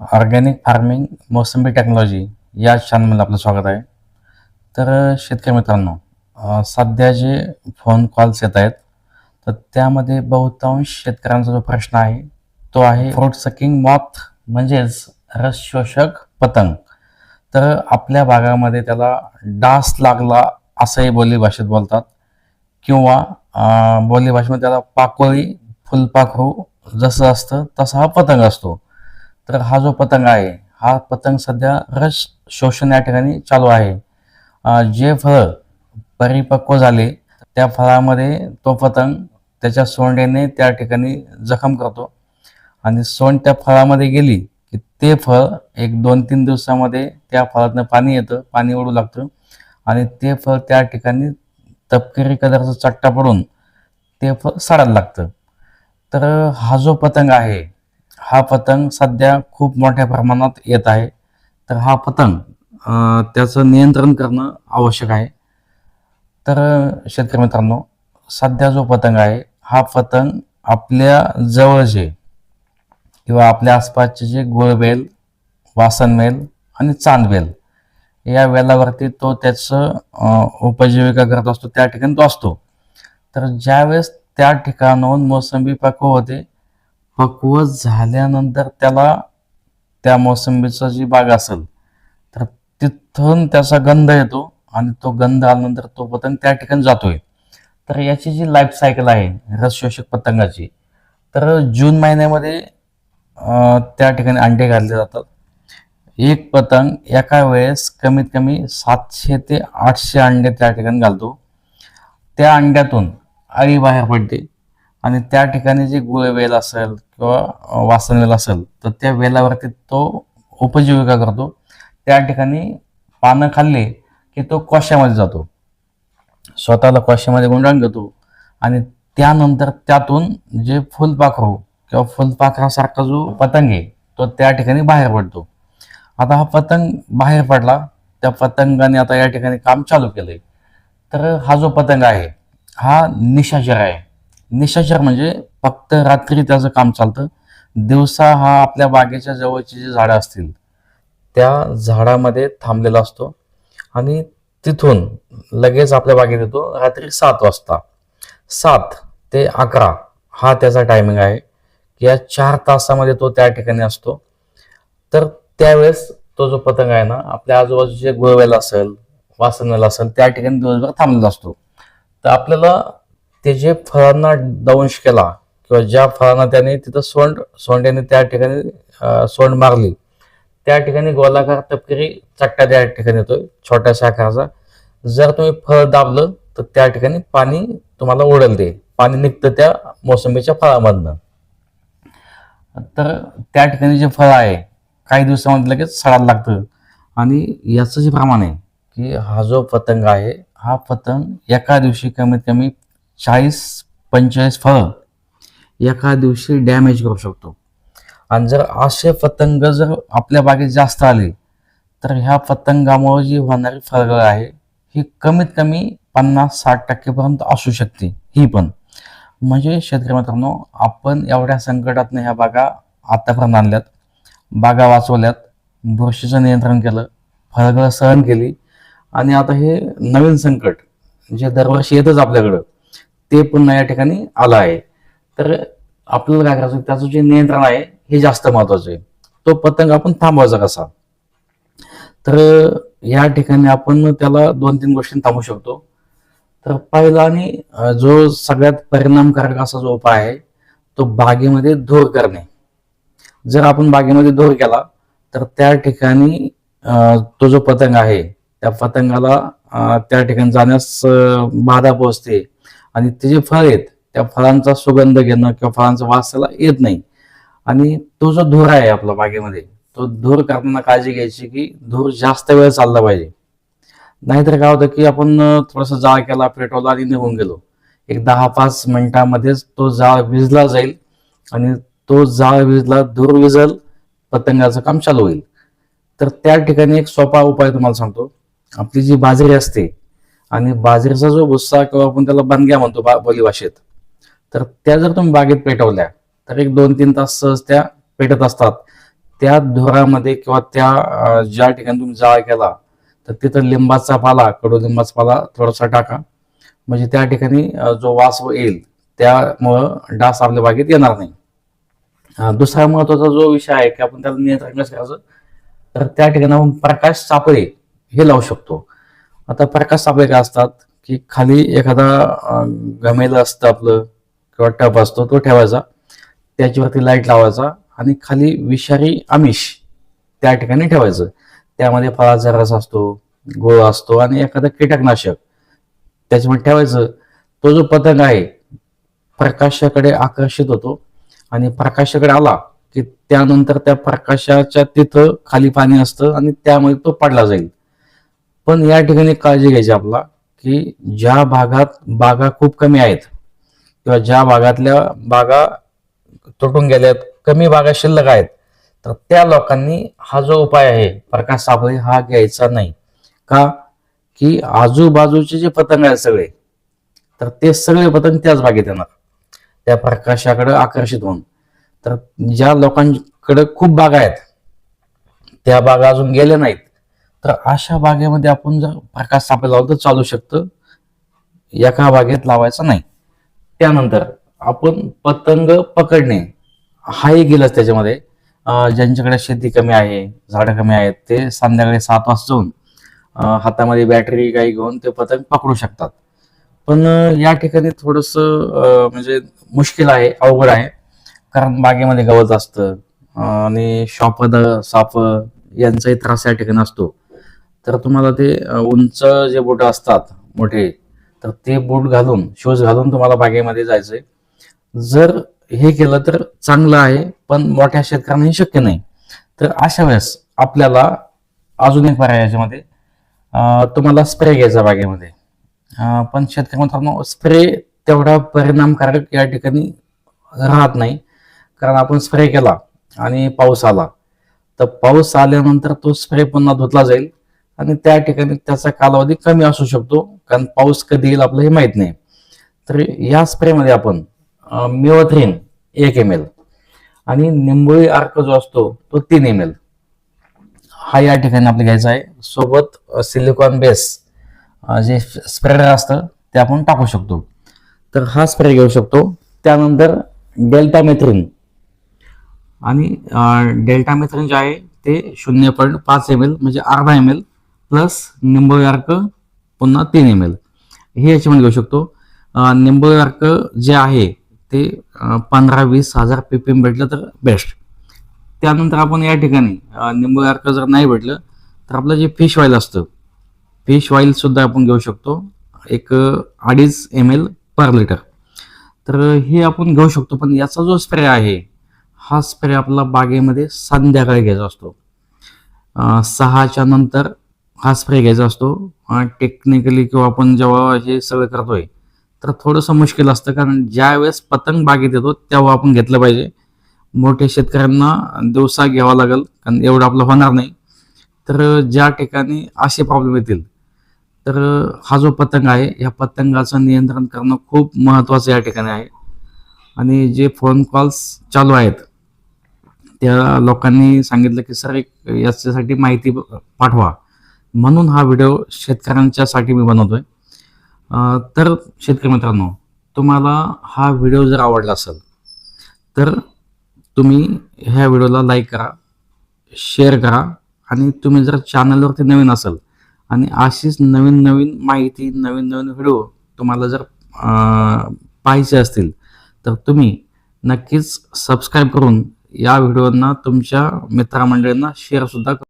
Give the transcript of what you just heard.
Organic farming मोसंबी technology या चॅनलमध्ये आपलं स्वागत आहे. तर शेतकरी मित्रांनो सध्या जे फोन कॉल्स येत आहेत तर त्यामध्ये बहुतांश शेतकऱ्यांचा जो प्रश्न आहे तो आहे फ्रूट सकिंग मॉथ म्हणजेच रस शोषक पतंग. तर आपल्या भागामध्ये त्याला डास लागला असंही बोली भाषेत बोलतात किंवा बोली भाषेमध्ये त्याला पाकोळी फुलपाखरू जसं असतं तसा हा पतंग असतो. तर हा जो पतंग आहे हा पतंग सध्या रस शोषण या ठिकाणी चालू आहे. जे फळ परिपक्व झाले त्या फळामध्ये तो पतंग त्याच्या सोंडेने त्या ठिकाणी जखम करतो. आणि सोंड त्या फळामध्ये गेली की ते फळ एक दोन तीन दिवसामध्ये त्या फळातनं पाणी येतं पाणी ओढू लागतं. आणि ते फळ त्या ठिकाणी तपकिरी कदराचा चट्टा पडून ते फळ सडायला लागतं. तर हा जो पतंग आहे हा पतंग सध्या खूप मोठ्या प्रमाणात येत आहे. तर हा पतंग त्याचं नियंत्रण करणं आवश्यक आहे. तर शेतकरी मित्रांनो सध्या जो पतंग आहे हा पतंग आपल्या जवळचे किंवा आपल्या आसपासचे जे गोळबेल वासनवेल आणि चांदवेल या वेलावरती तो त्याचं उपजीविका करत असतो त्या ठिकाणी तो असतो. तर ज्यावेळेस त्या ठिकाणाहून मोसंबी पक्व होते पक्व झाल्यानंतर त्याला त्या मोसंबीचं जी बाग असेल तर तिथून त्याचा गंध येतो आणि तो गंध आल्यानंतर तो पतंग त्या ठिकाणी जातोय. तर याची जी लाईफ सायकल आहे रसशोषक पतंगाची तर जून महिन्यामध्ये त्या ठिकाणी अंडे घातले जातात. एक पतंग एका वेळेस कमीत कमी सातशे ते आठशे अंडे त्या ठिकाणी घालतो. त्या अंड्यातून अळी बाहेर पडते. आणि त्या ठिकाणी जे गुळवेल असेल किंवा वासनवेल असेल तर त्या वेलावरती तो उपजीविका करतो. त्या ठिकाणी पानं खाल्ली की तो कोशामध्ये जातो. स्वतःला कोशामध्ये गुंडाळून घेतो. आणि त्यानंतर त्यातून जे फुलपाखरू किंवा फुलपाखरासारखा जो पतंग आहे तो त्या ठिकाणी बाहेर पडतो. आता हा पतंग बाहेर पडला त्या पतंगाने आता या ठिकाणी काम चालू केलंय. तर हा जो पतंग आहे हा निशाचर आहे. निशाचर म्हणजे फक्त रात्री त्याचं काम चालतं. दिवसा हा आपल्या बागेच्या जवळची जी झाडं असतील त्या झाडामध्ये थांबलेला असतो. आणि तिथून लगेच आपल्या बागेत येतो. रात्री सात वाजता. सात ते अकरा हा त्याचा टायमिंग आहे. या चार तासामध्ये तो त्या ठिकाणी असतो. तर त्यावेळेस तो जो पतंग आहे ना आपल्या आजूबाजूचे गोव्याला असेल वासनाला असेल त्या ठिकाणी दिवसभर थांबलेला असतो. तर आपल्याला ते जे फळांना दंश केला किंवा ज्या फळांना त्याने तिथं सोंड सोंड्याने त्या ठिकाणी सोंड मारली त्या ठिकाणी गोलाकार तपकिरी चट्टा त्या ठिकाणी येतोय छोट्याशा आकाराचा जर तुम्ही फळ दाबलं तर त्या ठिकाणी पाणी तुम्हाला ओढल ते. पाणी निघतं त्या मोसंबीच्या फळामधनं. तर त्या ठिकाणी जे फळ आहे काही दिवसामध्ये लगेच सडायला लागतं. आणि याचं जे प्रमाण आहे की हा जो पतंग आहे हा पतंग एका दिवशी कमीत कमी चाळीस पंचेचाळीस फळं एका दिवशी डॅमेज करू शकतो. आणि जर असे पतंग जर आपल्या बागेत जास्त आले तर ह्या पतंगामुळे जी होणारी फळगळ आहे ही कमीत कमी पन्नास साठ टक्केपर्यंत असू शकते ही पण. म्हणजे शेतकरी मित्रांनो आपण एवढ्या संकटातून ह्या बागा आतापर्यंत आणल्यात. बागा वाचवल्यात. बुरशीचं नियंत्रण केलं. फळगळ सहन केली. आणि आता हे नवीन संकट जे दरवर्षी येतच आपल्याकडं ते पुन्हा या ठिकाणी आलं आहे. तर आपल्याला काय करायचं त्याचं जे नियंत्रण आहे हे जास्त महत्वाचं आहे. तो पतंग आपण थांबवायचा कसा? तर या ठिकाणी आपण त्याला दोन तीन गोष्टी थांबू शकतो. तर पहिला आणि जो सगळ्यात परिणामकारक असा जो उपाय आहे तो बागेमध्ये धूर करणे. जर आपण बागेमध्ये धूर केला तर त्या ठिकाणी तो जो पतंग आहे त्या पतंगाला त्या ठिकाणी जाण्यास बाधा पोहोचते. आणि ते जे फळ आहेत त्या फळांचा सुगंध घेणं किंवा फळांचा वास त्याला येत नाही. आणि तो जो धूर आहे आपला बागेमध्ये तो धूर करताना काळजी घ्यायची की धूर जास्त वेळ चालला पाहिजे. नाहीतर काय होतं की आपण अं, थोडासा जाळ केला पेटवला आणि निघून गेलो. एक दहा पाच मिनिटामध्येच तो जाळ विजला जाईल आणि तो जाळ विजला धूर विजल पतंगाचं काम चालू होईल. तर त्या ठिकाणी एक सोपा उपाय तुम्हाला सांगतो. आपली जी बाजरी असते आणि बाजरीचा जो भुस्सा किंवा आपण त्याला बनग्या म्हणतो बा बोली भाषेत तर त्या जर तुम्ही बागेत पेटवल्या तर एक दोन तीन तास सहज त्या पेटत असतात. त्या धुरामध्ये किंवा त्या ज्या ठिकाणी तुम्ही जाळ केला तर तिथं लिंबाचा पाला कडुलिंबाचा पाला थोडासा टाका. म्हणजे त्या ठिकाणी जो वास येईल त्यामुळं डास आपल्या बागेत येणार नाही. दुसरा महत्त्वाचा जो विषय आहे की आपण त्याला नियंत्रण कसं करायचं तर त्या ठिकाणी आपण प्रकाश सापळे हे लावू शकतो. आता प्रकाश आपले काय असतात की खाली एखादा गमेलं असतं आपलं किंवा टप असतो तो ठेवायचा. त्याच्यावरती लाइट लावायचा आणि खाली विषारी आमिष त्या ठिकाणी ठेवायचं. त्यामध्ये फळाचा रस असतो गोळ असतो आणि एखादं कीटकनाशक त्याच्यामध्ये ठेवायचं. तो जो पतंग आहे प्रकाशाकडे आकर्षित होतो आणि प्रकाशाकडे आला की त्यानंतर त्या प्रकाशाच्या तिथं खाली पाणी असतं आणि त्यामध्ये तो पडला जाईल. पण या ठिकाणी काळजी घ्यायची आपला की ज्या भागात बागा खूप कमी आहेत किंवा ज्या भागातल्या बागा तुटून गेल्यात कमी बागा शिल्लक आहेत तर त्या लोकांनी हा जो उपाय आहे प्रकाश साबळे हा घ्यायचा नाही. का? की आजूबाजूचे जे पतंग आहेत सगळे तर ते सगळे पतंग त्याच बागेत येणार. त्या प्रकाशाकडे आकर्षित होऊन. तर ज्या लोकांकडे खूप बागा आहेत त्या बागा अजून गेल्या नाहीत. तर अशा बागेमध्ये आपण जर प्रकाश सापडला लावलं तर चालू शकतं. एका बागेत लावायचं नाही. त्यानंतर आपण पतंग पकडणे. हाही गेलंच त्याच्यामध्ये. ज्यांच्याकडे शेती कमी आहे झाडं कमी आहेत ते संध्याकाळी सात वाजता जाऊन हातामध्ये बॅटरी काही घेऊन ते पतंग पकडू शकतात. पण या ठिकाणी थोडस म्हणजे मुश्किल आहे अवघड आहे. कारण बागेमध्ये गवत असतं. आणि शॉपद साप यांचाही त्रास या ठिकाणी असतो. तर तुम्हाला ते उंच जे बोट असतात मोठे तर ते बूट घालून शूज घालून तुम्हाला बागेमध्ये जायचंय. जर हे केलं तर चांगलं आहे पण मोठ्या शेतकऱ्यांना हे शक्य नाही. तर अशा वेळेस आपल्याला अजून एक पर्याय याच्यामध्ये तुम्हाला स्प्रे घ्यायचा बागेमध्ये. पण शेतकरी मित्रांनो स्प्रे तेवढा परिणामकारक या ठिकाणी राहत नाही. कारण आपण स्प्रे केला आणि पाऊस आला. तर पाऊस आल्यानंतर तो स्प्रे पुन्हा धुतला जाईल. आणि त्या ठिकाणी त्याचा कालावधी कमी असू शकतो कारण पाऊस कधी येईल आपलं हे माहीत नाही. तर या स्प्रेमध्ये आपण मिओथ्रीन एक एम एल आणि निंबोळी अर्क जो असतो तो तीन एम एल हा या ठिकाणी आपल्याला घ्यायचा आहे. सोबत सिलिकॉन बेस जे स्प्रेडर असतं ते आपण टाकू शकतो. तर हा स्प्रे घेऊ शकतो. त्यानंतर डेल्टा मेथ्रिन आणि डेल्टा मेथ्रिन जे आहे ते शून्य पॉईंट पाच एम एल म्हणजे अर्धा एम एल प्लस निंबोळी अर्क पुन्हा तीन एम एल हे याच्यामध्ये घेऊ शकतो. अं, निंबोळी अर्क जे आहे ते पंधरा वीस हजार पीपीएम भेटलं तर बेस्ट त्यानंतर आपण या ठिकाणी अं, अर्क जर नाही भेटलं तर आपलं जे फिश ऑइल असतं फिश ऑइलसुद्धा आपण घेऊ शकतो. एक अडीच एम एल पर लिटर तर हे आपण घेऊ शकतो पण याचा जो स्प्रे आहे हा स्प्रे आपला बागेमध्ये संध्याकाळी घ्यायचा असतो. सहाच्या नंतर हा स्प्रे घ्यायचा असतो. टेक्निकली किंवा आपण जेव्हा हे सगळं करतोय तर थोडंसं मुश्किल असतं. कारण ज्या वेळेस पतंग बागेत येतो तेव्हा आपण घेतलं पाहिजे. मोठ्या शेतकऱ्यांना दिवसा घ्यावा लागेल कारण एवढं आपलं होणार नाही. तर ज्या ठिकाणी असे प्रॉब्लेम येतील तर हा जो पतंग आहे या पतंगाचं नियंत्रण करणं खूप महत्त्वाचं या ठिकाणी आहे. आणि जे फोन कॉल्स चालू आहेत त्या लोकांनी सांगितलं की सर एक याच्यासाठी माहिती पाठवा. म्हणून हा व्हिडिओ शेतकऱ्यांच्यासाठी मी बनवतोय. तर शेतकरी मित्रांनो तुम्हाला हा व्हिडिओ जर आवडला असेल तर तुम्ही ह्या व्हिडिओला लाईक करा शेअर करा आणि तुम्ही जर चॅनलवरती नवीन असाल आणि अशीच नवीन नवीन माहिती नवीन नवीन व्हिडिओ तुम्हाला जर पाहायचे असतील तर तुम्ही नक्कीच सबस्क्राईब करून या व्हिडिओंना तुमच्या मित्रमंडळींना शेअरसुद्धा